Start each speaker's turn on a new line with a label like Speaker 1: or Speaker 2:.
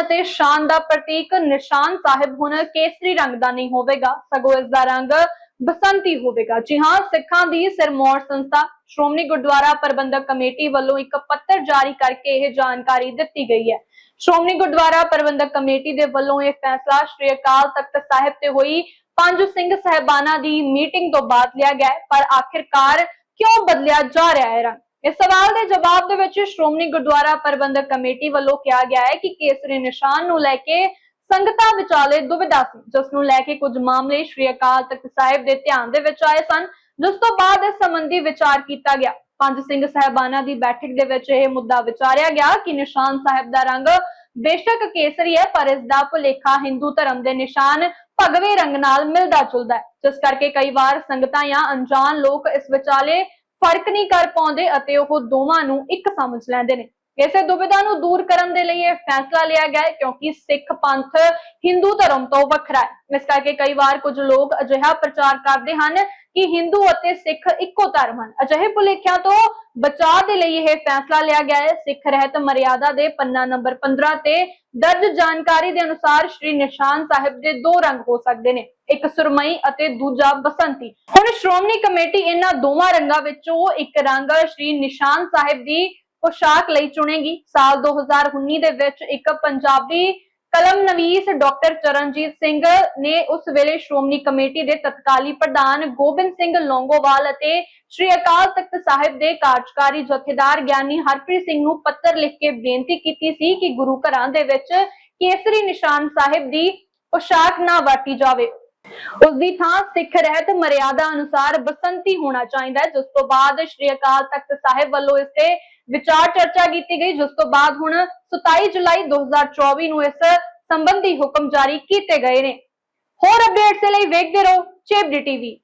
Speaker 1: ਮਾਨ ਅਤੇ ਸ਼ਾਨ ਦਾ ਪ੍ਰਤੀਕ ਨਿਸ਼ਾਨ ਸਾਹਿਬ ਹੁਣ ਕੇਸਰੀ ਰੰਗ ਦਾ ਨਹੀਂ ਹੋਵੇਗਾ, ਸਗੋਂ ਇਸ ਦਾ ਰੰਗ ਬਸੰਤੀ ਹੋਵੇਗਾ। ਜੀ ਹਾਂ, ਸਿੱਖਾਂ ਦੀ ਸਿਰਮੌਰ ਸੰਸਥਾ ਸ਼੍ਰੋਮਣੀ ਗੁਰਦੁਆਰਾ ਪ੍ਰਬੰਧਕ ਕਮੇਟੀ ਵੱਲੋਂ ਇੱਕ ਪੱਤਰ ਜਾਰੀ ਕਰਕੇ ਇਹ ਜਾਣਕਾਰੀ ਦਿੱਤੀ ਗਈ ਹੈ। ਸ਼੍ਰੋਮਣੀ ਗੁਰਦੁਆਰਾ ਪ੍ਰਬੰਧਕ ਕਮੇਟੀ ਦੇ ਵੱਲੋਂ ਇਹ ਫੈਸਲਾ ਸ਼੍ਰੀ ਅਕਾਲ ਤਖਤ ਸਾਹਿਬ ਤੇ ਹੋਈ। ਪੰਜ ਸਿੰਘ ਸਹਿਬਾਨਾਂ ਦੀ ਮੀਟਿੰਗ ਤੋਂ ਬਾਅਦ ਲਿਆ ਗਿਆ ਪਰ ਆਖਿਰਕਾਰ ਕਿਉਂ ਬਦਲਿਆ ਜਾ ਰਿਹਾ ਹੈ ਰੰਗ? ਇਸ ਸਵਾਲ ਦੇ ਜਵਾਬ ਦੇ ਵਿੱਚ ਸ਼੍ਰੋਮਣੀ ਗੁਰਦੁਆਰਾ ਪ੍ਰਬੰਧਕ ਕਮੇਟੀ ਵੱਲੋਂ ਕਿਹਾ ਗਿਆ ਹੈ ਕਿ ਕੇਸਰੀ ਨਿਸ਼ਾਨ ਨੂੰ ਲੈ ਕੇ ਸੰਗਤਾਂ ਵਿਚਾਲੇ ਦੁਵਿਧਾ ਸੀ, ਜਿਸ ਨੂੰ ਲੈ ਕੇ ਕੁਝ ਮਾਮਲੇ ਸ਼੍ਰੀ ਅਕਾਲ ਤਖਤ ਸਾਹਿਬ ਦੇ ਧਿਆਨ ਦੇ ਵਿੱਚ ਆਏ ਸਨ, ਜਿਸ ਤੋਂ ਬਾਅਦ ਇਸ ਸੰਬੰਧੀ ਵਿਚਾਰ ਕੀਤਾ ਗਿਆ। ਪੰਜ ਸਿੰਘ ਸਹਿਬਾਨਾਂ ਦੀ ਬੈਠਕ ਦੇ ਵਿੱਚ ਇਹ ਮੁੱਦਾ ਵਿਚਾਰਿਆ ਗਿਆ ਕਿ ਨਿਸ਼ਾਨ ਸਾਹਿਬ ਦਾ ਰੰਗ ਬੇਸ਼ੱਕ ਕੇਸਰੀ ਹੈ, ਪਰ ਇਸ ਦਾ ਭੁਲੇਖਾ ਹਿੰਦੂ ਧਰਮ ਦੇ ਨਿਸ਼ਾਨ ਭਗਵੇ ਰੰਗ ਨਾਲ ਮਿਲਦਾ ਜੁਲਦਾ ਹੈ, ਜਿਸ ਕਰਕੇ ਕਈ ਵਾਰ ਸੰਗਤਾਂ ਜਾਂ ਅਣਜਾਣ ਲੋਕ ਇਸ ਵਿਚਾਲੇ ਫ਼ਰਕ ਨਹੀਂ ਕਰ ਪਾਉਂਦੇ ਅਤੇ ਉਹ ਦੋਵਾਂ ਨੂੰ ਇੱਕ ਸਮਝ ਲੈਂਦੇ ਨੇ। ਇਸੇ ਦੁਬਿਧਾ ਨੂੰ ਦੂਰ ਕਰਨ ਦੇ ਲਈ ਇਹ ਫੈਸਲਾ ਲਿਆ ਗਿਆ ਹੈ ਕਿਉਂਕਿ ਸਿੱਖ ਪੰਥ ਹਿੰਦੂ ਧਰਮ ਤੋਂ ਵੱਖਰਾ ਹੈ। ਇਸ ਕਰਕੇ ਕਈ ਵਾਰ ਕੁਝ ਲੋਕ ਅਜਿਹਾ ਪ੍ਰਚਾਰ ਕਰਦੇ ਹਨ ਕਿ ਹਿੰਦੂ ਅਤੇ ਸਿੱਖ ਇੱਕੋ ਧਰਮ ਹਨ। ਅਜਿਹੇ ਭੁਲੇਖਿਆਂ ਤੋਂ ਬਚਾਅ ਦੇ ਲਈ ਇਹ ਫੈਸਲਾ ਲਿਆ ਗਿਆ ਹੈ। ਸਿੱਖ ਰਹਿਤ ਮਰਿਆਦਾ ਦੇ ਪੰਨਾ ਨੰਬਰ 15 ਤੇ ਦਰਜ ਜਾਣਕਾਰੀ ਦੇ ਅਨੁਸਾਰ ਸ਼੍ਰੀ ਨਿਸ਼ਾਨ ਸਾਹਿਬ ਦੇ ਦੋ ਰੰਗ ਹੋ ਸਕਦੇ ਨੇ, ਇੱਕ ਸੁਰਮਈ ਅਤੇ ਦੂਜਾ ਬਸੰਤੀ। ਹੁਣ ਸ਼੍ਰੋਮਣੀ ਕਮੇਟੀ ਇਹਨਾਂ ਦੋਵਾਂ ਰੰਗਾਂ ਵਿੱਚੋਂ ਇੱਕ ਰੰਗ ਸ਼੍ਰੀ ਨਿਸ਼ਾਨ ਸਾਹਿਬ ਦੀ ਪੋਸ਼ਾਕ ਲਈ ਚੁਣੇਗੀ। ਸਾਲ 2019 ਦੇ ਵਿੱਚ ਇੱਕ ਪੰਜਾਬੀ ਕਲਮ ਨਵੀਸ ਡਾਕਟਰ ਚਰਨਜੀਤ ਸਿੰਘ ਨੇ ਉਸ ਵੇਲੇ ਸ਼੍ਰੋਮਣੀ ਕਮੇਟੀ ਦੇ ਤਤਕਾਲੀ ਪ੍ਰਧਾਨ ਗੋਬਿੰਦ ਸਿੰਘ ਲੌਂਗੋਵਾਲ ਅਤੇ ਸ਼੍ਰੀ ਅਕਾਲ ਤਖਤ ਸਾਹਿਬ ਦੇ ਕਾਰਜਕਾਰੀ ਜਥੇਦਾਰ ਗਿਆਨੀ ਹਰਪ੍ਰੀਤ ਸਿੰਘ ਨੂੰ ਪੱਤਰ ਲਿਖ ਕੇ ਬੇਨਤੀ ਕੀਤੀ ਸੀ ਕਿ ਗੁਰੂ ਘਰਾਂ ਦੇ ਵਿੱਚ ਕੇਸਰੀ ਨਿਸ਼ਾਨ ਸਾਹਿਬ ਦੀ ਪੋਸ਼ਾਕ ਨਾ ਵਰਤੀ ਜਾਵੇ। ਉਸ ਦੀ ਥਾਂ ਸਿੱਖ ਰਹਿਤ ਮਰਿਆਦਾ ਅਨੁਸਾਰ ਬਸੰਤੀ ਹੋਣਾ ਚਾਹੀਦਾ ਹੈ, ਜਿਸ ਤੋਂ ਬਾਅਦ ਸ਼੍ਰੀ ਅਕਾਲ ਤਖਤ ਸਾਹਿਬ ਵੱਲੋਂ ਇਸ ਤੇ ਵਿਚਾਰ ਚਰਚਾ ਕੀਤੀ ਗਈ, ਜਿਸ ਤੋਂ ਬਾਅਦ ਹੁਣ 27 ਜੁਲਾਈ 2024 ਨੂੰ ਇਸ ਸੰਬੰਧੀ ਹੁਕਮ ਜਾਰੀ ਕੀਤੇ ਗਏ ਨੇ। ਹੋਰ ਅਪਡੇਟਸ ਲਈ ਵੇਖਦੇ ਰਹੋ ਚੇਪਡੀ ਟੀਵੀ।